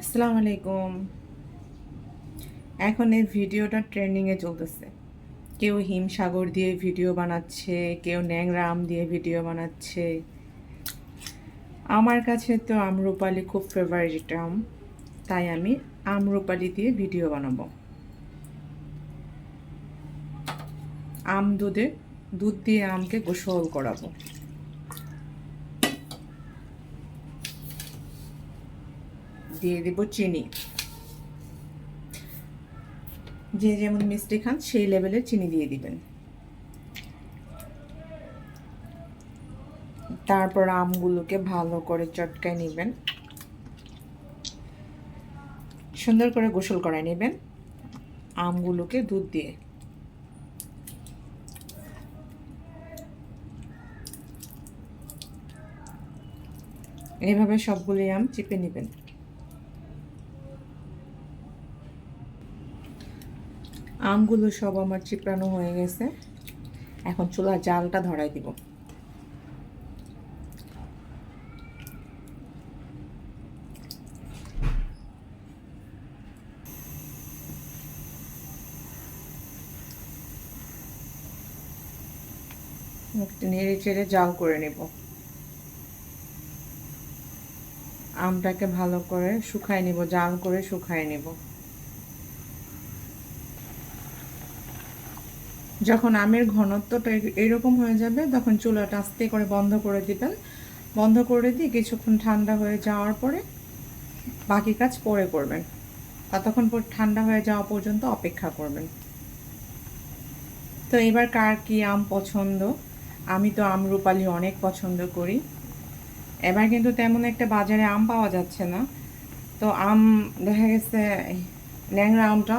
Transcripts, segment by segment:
আসসালামু আলাইকুম এখন এই ভিডিওটা ট্রেন্ডিংয়ে চলতেছে। কেউ হিমসাগর দিয়ে ভিডিও বানাচ্ছে, কেউ ন্যাংরা আম দিয়ে ভিডিও বানাচ্ছে। আমার কাছে তো আমরুপালি খুব ফেভারিট আম তাই আমি আমরুপালি দিয়ে ভিডিও বানাবো। আম দুধে, দুধ দিয়ে আমকে গোসল করাবো। দিয়ে দেব চিনি। যে যেমন মিষ্টি খান, সেই লেভেলের চিনি দিয়ে দিবেন। তারপর আমগুলোকে ভালো করে চটকায় নেবেন। সুন্দর করে গোসল করায় নেবেন আমগুলোকে দুধ দিয়ে। এইভাবে সবগুলি আম চিপে নেবেন। আমগুলো সব আমার চিপড়ানো হয়ে গেছে। এখন চুলার জালটা ধরাই দিব। নেড়ে চেড়ে জাল করে নেব। আমটাকে ভালো করে শুকায় নিব, জাল করে শুকায় নেব। যখন আমের ঘনত্বটা এরকম হয়ে যাবে, তখন চুলাটা আস্তে করে বন্ধ করে দিবেন। বন্ধ করে দিয়ে কিছুক্ষণ ঠান্ডা হয়ে যাওয়ার পরে বাকি কাজ পরে করবেন। ততক্ষণ পর ঠান্ডা হয়ে যাওয়া পর্যন্ত অপেক্ষা করবেন। তো এবার কার কি আম পছন্দ? আমি তো আম রূপালি অনেক পছন্দ করি। এবার কিন্তু তেমন একটা বাজারে আম পাওয়া যাচ্ছে না। তো আম, দেখা গেছে, ন্যাংরা আমটা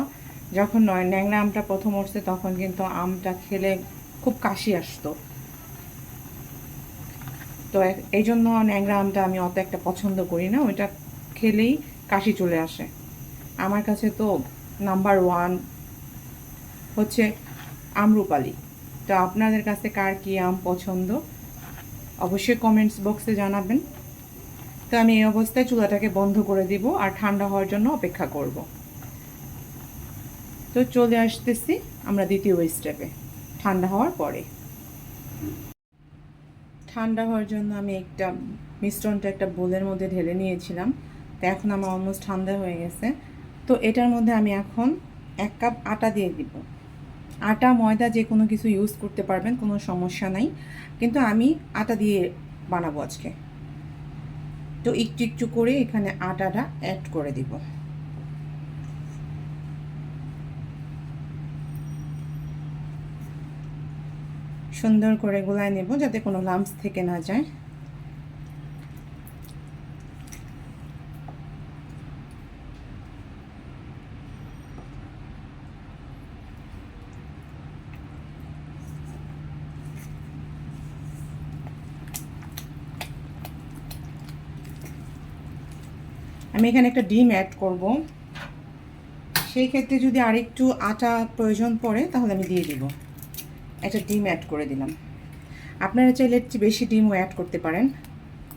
যখন নয় ন্যাংরা আমটা প্রথম উঠছে, তখন কিন্তু আমটা খেলে খুব কাশি আসতো। তো এই জন্য ন্যাংরা আমটা আমি অত একটা পছন্দ করি না, ওইটা খেলেই কাশি চলে আসে। আমার কাছে তো নাম্বার ওয়ান হচ্ছে আমরুপালি। তো আপনাদের কাছে কার কি আম পছন্দ? অবশ্যই কমেন্টস বক্সে জানাবেন। তো আমি এই অবস্থায় চুলাটাকে বন্ধ করে দিব, আর ঠান্ডা হওয়ার জন্য অপেক্ষা করব। তো চলে আসতেছি আমরা দ্বিতীয় স্টেপে ঠান্ডা হওয়ার পরে। ঠান্ডা হওয়ার জন্য আমি একটা মিশ্রণটা একটা বোলের মধ্যে ঢেলে নিয়েছিলাম। তো এখন আমার অলমোস্ট ঠান্ডা হয়ে গেছে। তো এটার মধ্যে আমি এখন এক কাপ আটা দিয়ে দিব। আটা, ময়দা যে কোনো কিছু ইউজ করতে পারবেন, কোনো সমস্যা নাই। কিন্তু আমি আটা দিয়ে বানাবো আজকে। তো একটু একটু করে এখানে আটাটা অ্যাড করে দিব। সুন্দর করে গোলায় নেব যাতে কোনো লাম্পস থেকে না যায়। আমি এখানে একটা ডিম অ্যাড করব। সেই ক্ষেত্রে যদি আরেকটু আটা প্রয়োজন পড়ে, তাহলে আমি দিয়ে দিব। একটা ডিম অ্যাড করে দিলাম। আপনারা চাইলে একটু বেশি ডিমও অ্যাড করতে পারেন।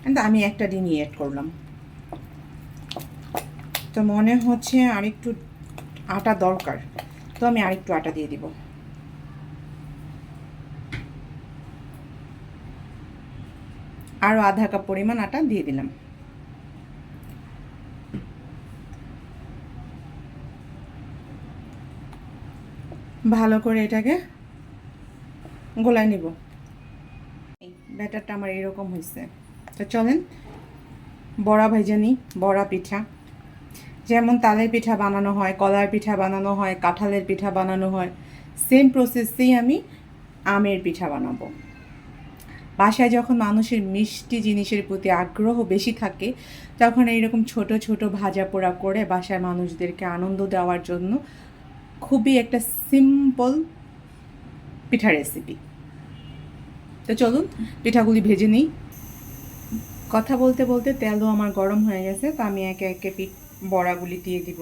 কিন্তু আমি একটা ডিমই অ্যাড করলাম। তো মনে হচ্ছে আরেকটু আটা দরকার। তো আমি আরেকটু আটা দিয়ে দিব। আরও আধা কাপ পরিমাণ আটা দিয়ে দিলাম। ভালো করে এটাকে গোলায় নিব। ব্যাটারটা আমার এরকম হয়েছে তো চলেন, বড়া ভেজে নিই বড়া পিঠা। যেমন তালের পিঠা বানানো হয়, কলার পিঠা বানানো হয়, কাঁঠালের পিঠা বানানো হয় সেম প্রসেসেই আমি আমের পিঠা বানাবো। বাসায় যখন মানুষের মিষ্টি জিনিসের প্রতি আগ্রহ বেশি থাকে, তখন এইরকম ছোট ছোট ভাজা পোড়া করে বাসায় মানুষদেরকে আনন্দ দেওয়ার জন্য খুবই একটা সিম্পল পিঠা রেসিপি তো চলুন, পিঠাগুলি ভেজে নিই। কথা বলতে বলতে তেলও আমার গরম হয়ে গেছে, তো আমি একে একে পিঠ বড়াগুলি দিয়ে দিব।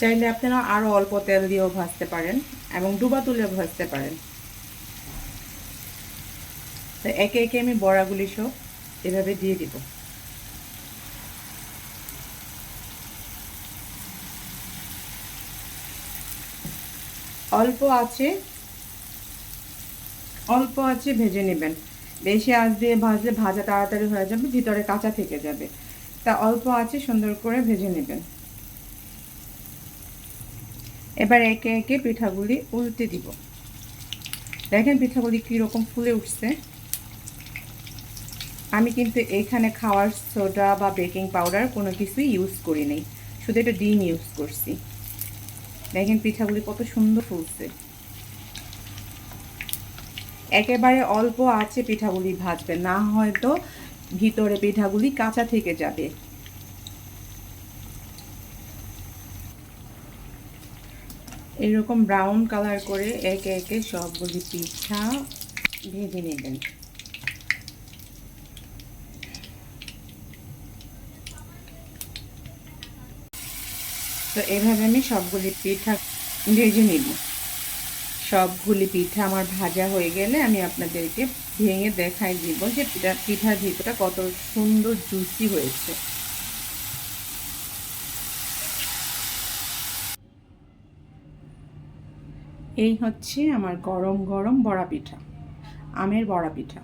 চাইলে আপনারা আরও অল্প তেল দিয়েও ভাজতে পারেন এবং ডুবা তুলেও ভাজতে পারেন। তো একে একে আমি বড়াগুলি সব এভাবে দিয়ে দিব। অল্প আছে অল্প আছে, ভেজে নেবেন। বেশি আঁচ দিয়ে ভাজলে ভাজা তাড়াতাড়ি হয়ে যাবে, ভিতরে কাঁচা থেকে যাবে। তা অল্প আছে, সুন্দর করে ভেজে নেবেন। এবার একে একে পিঠাগুলি উল্টে দিব। দেখেন পিঠাগুলি কীরকম ফুলে উঠছে। আমি কিন্তু এখানে খাওয়ার সোডা বা বেকিং পাউডার কোনো কিছুই ইউজ করি নাই। শুধু একটা ডিম ইউজ করছি। দেখেন পিঠাগুলি কত সুন্দর ফুলছে। একেবারে অল্প আছে পিঠাগুলি ভাজবে না হয়তো ভিতরে পিঠাগুলি কাঁচা থেকে যাবে। এরকম ব্রাউন কালার করে একে একে সবগুলি পিঠা ভেজে নেবেন। তো এভাবে আমি সবগুলি পিঠা ভেজে নিব। সবগুলি পিঠা আমার ভাজা হয়ে গেলে আমি আপনাদেরকে ভেঙে দেখাই দিব যে পিঠা, পিঠার ভিতরটা কত সুন্দর জুসি হয়েছে। এই হচ্ছে আমার গরম গরম বড়া পিঠা, আমের বড়া পিঠা।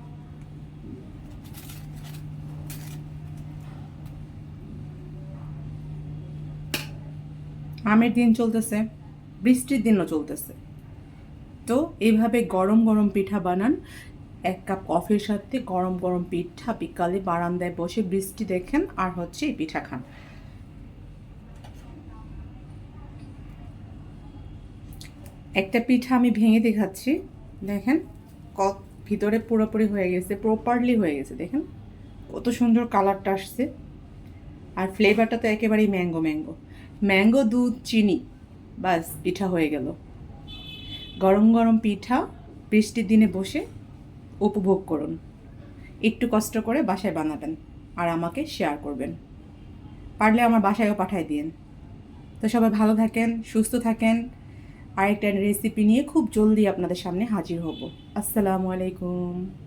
আমের দিন চলতেছে, বৃষ্টির দিনও চলতেছে। তো এইভাবে গরম গরম পিঠা বানান। এক কাপ কফির সাথে গরম গরম পিঠা বিকালে বারান্দায় বসে বৃষ্টি দেখেন আর হচ্ছে এই পিঠা খান। একটা পিঠা আমি ভেঙে দেখাচ্ছি, দেখেন ক ভিতরে পুরোপুরি হয়ে গেছে প্রপারলি হয়ে গেছে, দেখেন কত সুন্দর কালারটা আসছে। আর ফ্লেভারটা তো একেবারেই ম্যাঙ্গো ম্যাঙ্গো ম্যাঙ্গো, দুধ, চিনি, বাস, পিঠা হয়ে গেল। গরম গরম পিঠা বৃষ্টির দিনে বসে উপভোগ করুন। একটু কষ্ট করে বাসায় বানাবেন আর আমাকে শেয়ার করবেন। পারলে আমার বাসায়ও পাঠাই দিন তো সবাই ভালো থাকেন, সুস্থ থাকেন। আরেকটা রেসিপি নিয়ে খুব জলদি আপনাদের সামনে হাজির হব। আসসালামু আলাইকুম।